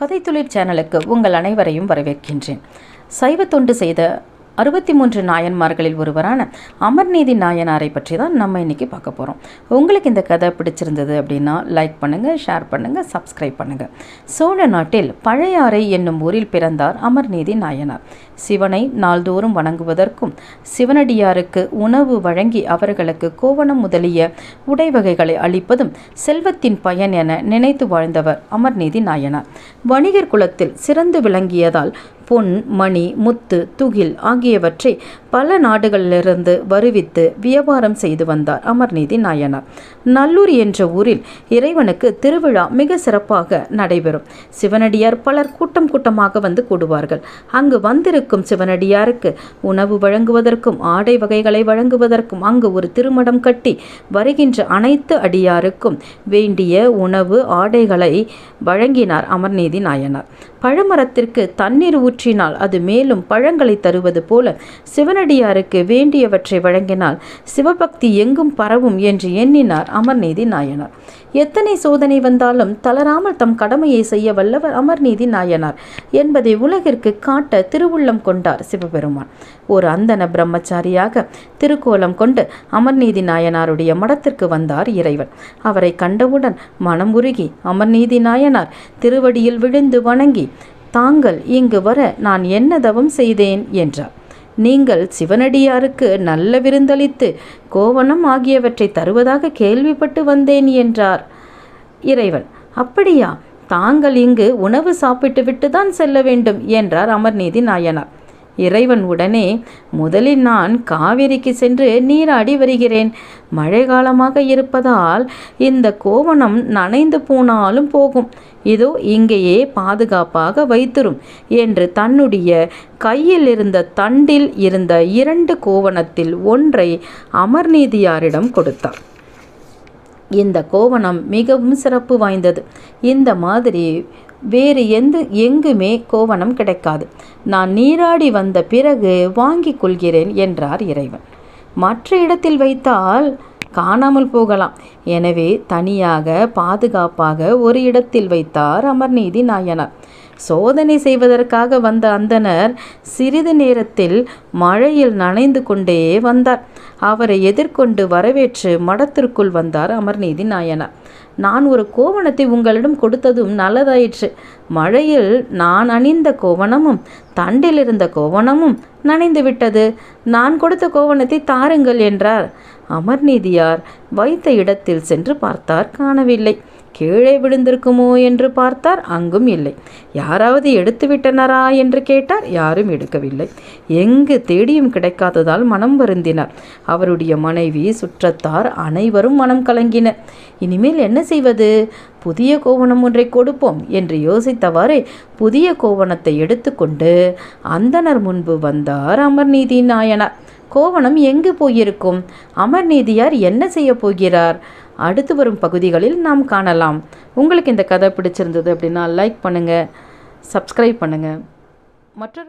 கதைத்துளிர் சேனலுக்கு உங்கள் அனைவரையும் வரவேற்கின்றேன். சைவ தொண்டு செய்த அறுபத்தி மூன்று நாயன்மார்களில் ஒருவரான அமர்நீதி நாயனாரை பற்றி தான் நம்ம இன்றைக்கி பார்க்க போகிறோம் உங்களுக்கு இந்த கதை பிடிச்சிருந்தது அப்படின்னா லைக் பண்ணுங்கள் ஷேர் பண்ணுங்கள் சப்ஸ்கிரைப் பண்ணுங்கள் சோழ நாட்டில் பழையாறை என்னும் ஊரில் பிறந்தார் அமர்நீதி நாயனார். சிவனை நாள்தோறும் வணங்குவதற்கும் சிவனடியாருக்கு உணவு வழங்கி அவர்களுக்கு கோவணம் முதலிய உடை வகைகளை அளிப்பதும் செல்வத்தின் பயன் என நினைத்து வாழ்ந்தவர் அமர்நீதி நாயனார். வணிகர் குலத்தில் சிறந்து விளங்கியதால் பொன் மணி முத்து துகில் ஆகியவற்றை பல நாடுகளிலிருந்து வருவித்து வியாபாரம் செய்து வந்தார் அமர்நீதி நாயனார். நல்லூர் என்ற ஊரில் இறைவனுக்கு திருவிழா மிக சிறப்பாக நடைபெறும். சிவனடியார் பலர் கூட்டம் கூட்டமாக வந்து கூடுவார்கள். அங்கு வந்திருக்கும் சிவனடியாருக்கு உணவு வழங்குவதற்கும் ஆடை வகைகளை வழங்குவதற்கும் அங்கு ஒரு திருமடம் கட்டி வருகின்ற அனைத்து அடியாருக்கும் வேண்டிய உணவு ஆடைகளை வழங்கினார் அமர்நீதி நாயனார். பழமரத்திற்கு தண்ணீர் ஊற்றினால் அது மேலும் பழங்களை தருவது போல சிவனடியாருக்கு வேண்டியவற்றை வழங்கினால் சிவபக்தி எங்கும் பரவும் என்று எண்ணினார் அமர்நீதி நாயனார். எத்தனை சோதனை வந்தாலும் தளராமல் தம் கடமையை செய்ய வல்லவர் அமர்நீதி நாயனார் என்பதை உலகிற்கு காட்ட திருவுள்ளம் கொண்டார் சிவபெருமான். ஒரு அந்தன பிரம்மச்சாரியாக திருக்கோலம் கொண்டு அமர்நீதி நாயனாருடைய மடத்திற்கு வந்தார் இறைவன். அவரை கண்டவுடன் மனம் உருகி அமர்நீதி நாயனார் திருவடியில் விழுந்து வணங்கி தாங்கள் இங்கு வர நான் என்ன தவம் செய்தேன்? என்றார். நீங்கள் சிவனடியாருக்கு நல்ல விருந்தளித்து கோவணம் ஆகியவற்றை தருவதாக கேள்விப்பட்டு வந்தேன் என்றார். இறைவன் அப்படியா? தாங்கள் இங்கு உணவு சாப்பிட்டு விட்டு தான் செல்ல வேண்டும் என்றார் அமர்நீதி நாயனார். இறைவன் உடனே முதலில் நான் காவிரிக்கு சென்று நீராடி வருகிறேன். மழை காலமாக இருப்பதால் இந்த கோவணம் நனைந்து போனாலும் போகும். இதோ இங்கேயே பாதுகாப்பாக வைத்திரும். என்று தன்னுடைய கையில் இருந்த தண்டில் இருந்த இரண்டு கோவணத்தில் ஒன்றை அமர்நீதியாரிடம் கொடுத்தார் இந்த கோவணம் மிகவும் சிறப்பு வாய்ந்தது. இந்த மாதிரி வேறு எந்த எங்குமே கோவணம் கிடைக்காது. நான் நீராடி வந்த பிறகு வாங்கிக் கொள்கிறேன் என்றார் இறைவன். மற்ற இடத்தில் வைத்தால் காணாமல் போகலாம். எனவே தனியாக பாதுகாப்பாக ஒரு இடத்தில் வைத்தார் அமர்நீதி நாயனார். சோதனை செய்வதற்காக வந்த அந்தனர் சிறிது நேரத்தில் மழையில் நனைந்து கொண்டே வந்தார். அவரை எதிர்கொண்டு வரவேற்று மடத்திற்குள் வந்தார் அமர்நீதி நாயனார். நான் ஒரு கோவணத்தை உங்களிடம் கொடுத்ததும் நல்லதாயிற்று. மழையில் நான் அணிந்த கோவணமும் தண்டில் இருந்த கோவணமும் நனைந்து விட்டது. நான் கொடுத்த கோவணத்தை தாருங்கள் என்றார். அமர்நீதியார் வைத்த இடத்தில் சென்று பார்த்தார் காணவில்லை. கீழே விழுந்திருக்குமோ என்று பார்த்தார். அங்கும் இல்லை. யாராவது எடுத்து விட்டனரா என்று கேட்டார். யாரும் எடுக்கவில்லை. எங்கு தேடியும் கிடைக்காததால் மனம் வருந்தினார். அவருடைய மனைவி சுற்றத்தார் அனைவரும் மனம் கலங்கினர். இனிமேல் என்ன செய்வது? புதிய கோவணம் ஒன்றை கொடுப்போம் என்று யோசித்தவாறே புதிய கோவணத்தை எடுத்துக்கொண்டு அந்தனர் முன்பு வந்தார் அமர்நீதி நாயனார். கோவணம் எங்கு போயிருக்கும்? அமர்நீதியார் என்ன செய்ய போகிறார்? அடுத்து வரும் பகுதிகளில் நாம் காணலாம். உங்களுக்கு இந்த கதை பிடிச்சிருந்தது அப்படின்னா லைக் பண்ணுங்கள் சப்ஸ்கிரைப் பண்ணுங்கள் மற்றொரு